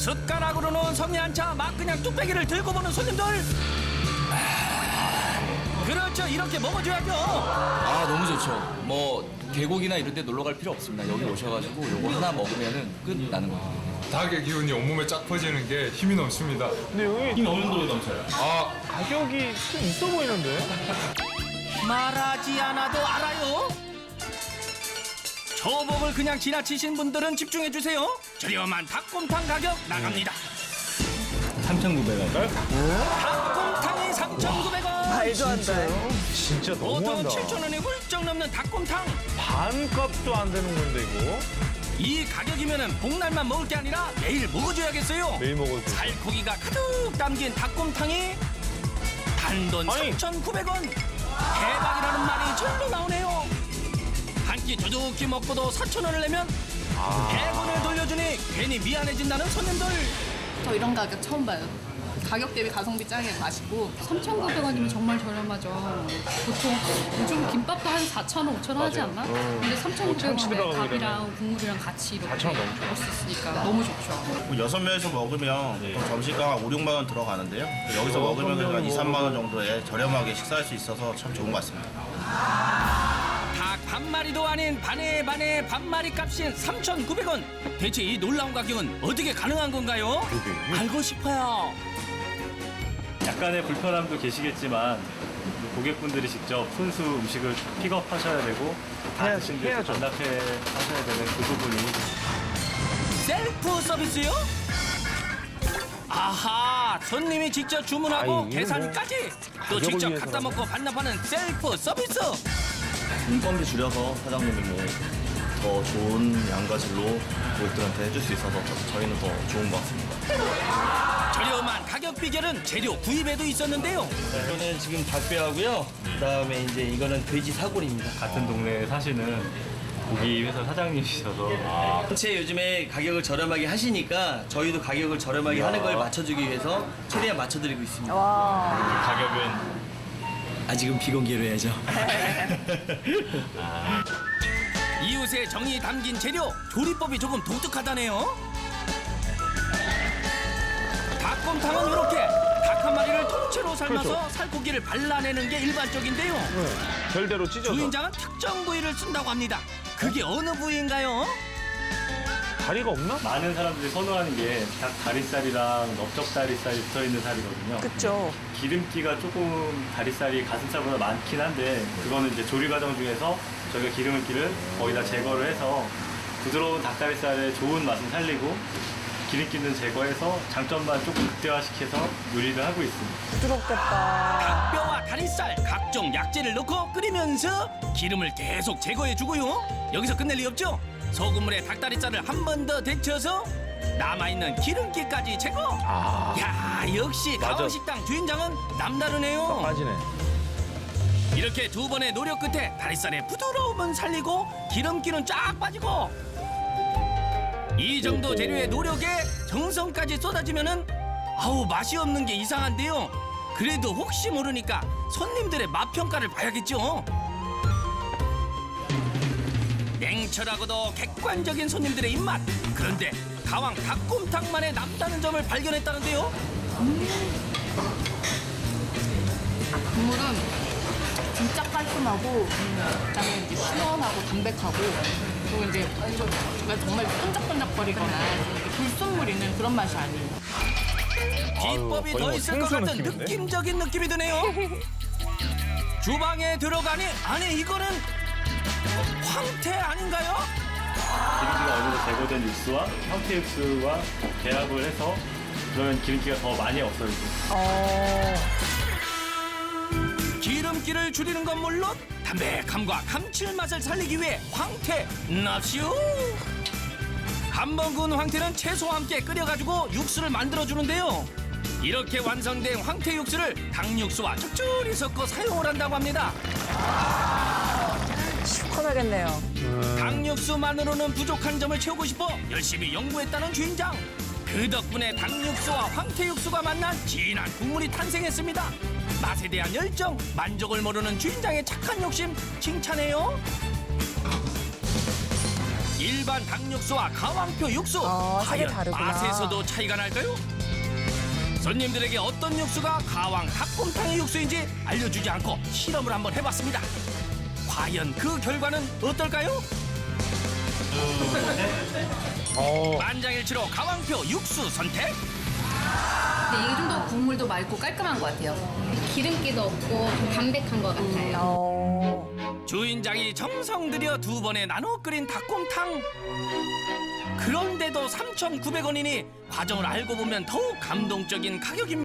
숟가락으로는 성이 안차 막 그냥 뚝배기를 들고 보는 손님들 아, 그렇죠 이렇게 먹어줘야죠 아 너무 좋죠. 뭐 계곡이나 이런 데 놀러 갈 필요 없습니다. 여기 오셔가지고 요거 하나 먹으면은 끝나는 거예요. 닭의 기운이 온몸에 쫙 퍼지는 게 힘이 넘칩니다. 근데 여기 어느 정도 넘쳐요? 아, 가격이 좀 있어 보이는데? 말하지 않아도 알아요 저복을 그냥 지나치신 분들은 집중해 주세요 저렴한 닭곰탕 가격 나갑니다 3,900원. 닭곰탕이 3,900원 말도 안 돼. 진짜 보통 너무한다. 7,000원이 훌쩍 넘는 닭곰탕 반값도 안 되는 건데 이거? 이 가격이면은 복날만 먹을 게 아니라 매일 먹어줘야겠어요. 매일 먹어도 돼. 살코기가 가득 담긴 닭곰탕이 단돈 아니. 3,900원. 한끼 두둑히 먹고도 4,000원을 내면 아. 100원을 돌려주니 괜히 미안해진다는 손님들. 저 이런 가격 처음 봐요. 가격 대비 가성비 짱에 맛있고 3,900원이면 정말 저렴하죠. 보통 요즘 김밥도 한 4,000원, 5,000원 하지 않나? 근데 어, 참치 3,900원에 들어가고 밥이랑 국물이랑 같이 이렇게 4,000원 넘죠. 먹을 수 있으니까 너무 좋죠. 뭐 여섯 명이서 먹으면 보통 점심가 5, 6만 원 들어가는데요. 여기서 먹으면 그냥 한 2, 3만 원 정도에 저렴하게 식사할 수 있어서 참 좋은 것 같습니다. 닭반 마리도 아닌 반에 반에 반 마리 값인 3,900원. 대체 이 놀라운 가격은 어떻게 가능한 건가요? 알고 싶어요. 약간의 불편함도 계시겠지만 고객분들이 직접 손수 음식을 픽업하셔야 되고 드신 뒤에 해야죠. 반납해 하셔야 되는 그 부분이 셀프 서비스요? 아하 손님이 직접 주문하고 아이, 이건 계산까지 또 가격을 직접. 갖다 먹고 반납하는 셀프 서비스 인건비 줄여서 사장님이 뭐 더 좋은 양과 질로 고객들한테 해줄 수 있어서 저- 저희는 더 좋은 것 같습니다. 저렴한 가격 비결은 재료 구입에도 있었는데요 이거는 지금 닭뼈하고요. 그다음에 이제 이거는 돼지 사골입니다. 같은 동네에 사시는 고기 회사 사장님이셔서 전체 요즘에 가격을 저렴하게 하시니까 저희도 가격을 저렴하게 하는 걸 맞춰주기 위해서 최대한 맞춰드리고 있습니다. 가격은 아직은 비공개로 해야죠. 이웃의 정이 담긴 재료 조리법이 조금 독특하다네요 닭곰탕은 이렇게 닭 한 마리를 통째로 삶아서 그렇죠. 살코기를 발라내는 게 일반적인데요 네. 별대로 찢어서. 주인장은 특정 부위를 쓴다고 합니다 그게 어느 부위인가요? 다리가 없나? 많은 사람들이 선호하는 게 닭 다리살이랑 넓적 다리살이 붙어 있는 살이거든요. 그쵸. 기름기가 조금 다리살이 가슴살보다 많긴 한데 그거는 이제 조리 과정 중에서 저희가 기름기를 거의 다 제거를 해서 부드러운 닭다리살의 좋은 맛을 살리고 기름기는 제거해서 장점만 조금 극대화시켜서 요리를 하고 있습니다. 부드럽겠다. 뼈와 다리살 각종 약재를 넣고 끓이면서 기름을 계속 제거해 주고요. 여기서 끝낼 리 없죠. 소금물에 닭다리살을 한 번 더 데쳐서 남아있는 기름기까지 제거. 아, 야 역시 맞아. 강원식당 주인장은 남다르네요. 빠지네. 이렇게 두 번의 노력 끝에 다리살의 부드러움은 살리고 기름기는 쫙 빠지고 이 정도 재료의 노력에 정성까지 쏟아지면은 아우 맛이 없는 게 이상한데요. 그래도 혹시 모르니까 손님들의 맛 평가를 봐야겠죠. 냉철하고도 객관적인 손님들의 입맛. 그런데 가왕 닭곰탕만의 남다른 점을 발견했다는데요. 국물은 진짜 깔끔하고 그다음에 이제 시원하고 담백하고 그리고 이제 제가 정말 끈적끈적거리거나 이렇게 불순물 있는 그런 맛이 아니에요. 비법이 거의 더 뭐 있을 것 생수 같은 느낌인데? 느낌적인 느낌이 드네요. 주방에 들어가니 아니 이거는 황태 아닌가요? 기름기가 어느 정도 제거된 육수와 황태 육수와 배합을 해서 그러면 기름기가 더 많이 없어지고 어. 기름기를 줄이는 건 물론 담백함과 감칠맛을 살리기 위해 황태 납시오. 한번 구운 황태는 채소와 함께 끓여가지고 육수를 만들어 주는데요. 이렇게 완성된 황태 육수를 닭 육수와 적절히 섞어 사용을 한다고 합니다. 시원하겠네요. 닭육수만으로는 부족한 점을 채우고 싶어 열심히 연구했다는 주인장. 그 덕분에 닭육수와 황태육수가 만난 진한 국물이 탄생했습니다. 맛에 대한 열정, 만족을 모르는 주인장의 착한 욕심 칭찬해요. 일반 닭육수와 가왕표 육수 아, 색이 과연 다르구나. 맛에서도 차이가 날까요? 손님들에게 어떤 육수가 가왕 닭곰탕의 육수인지 알려주지 않고 실험을 한번 해봤습니다. 과연 그 결과는 어떨까요? 어, 만장일치로 가왕표 육수 선택. 근데 이게 좀 더 국물도 맑고 깔끔한 것 같아요. 기름기도 없고 좀 담백한 것 같아요. 어. 주인장이 정성 들여 두 번에 나눠 끓인 닭곰탕. 그런데도 3,900원이니 과정을 알고 보면 더욱 감동적인 가격입니다.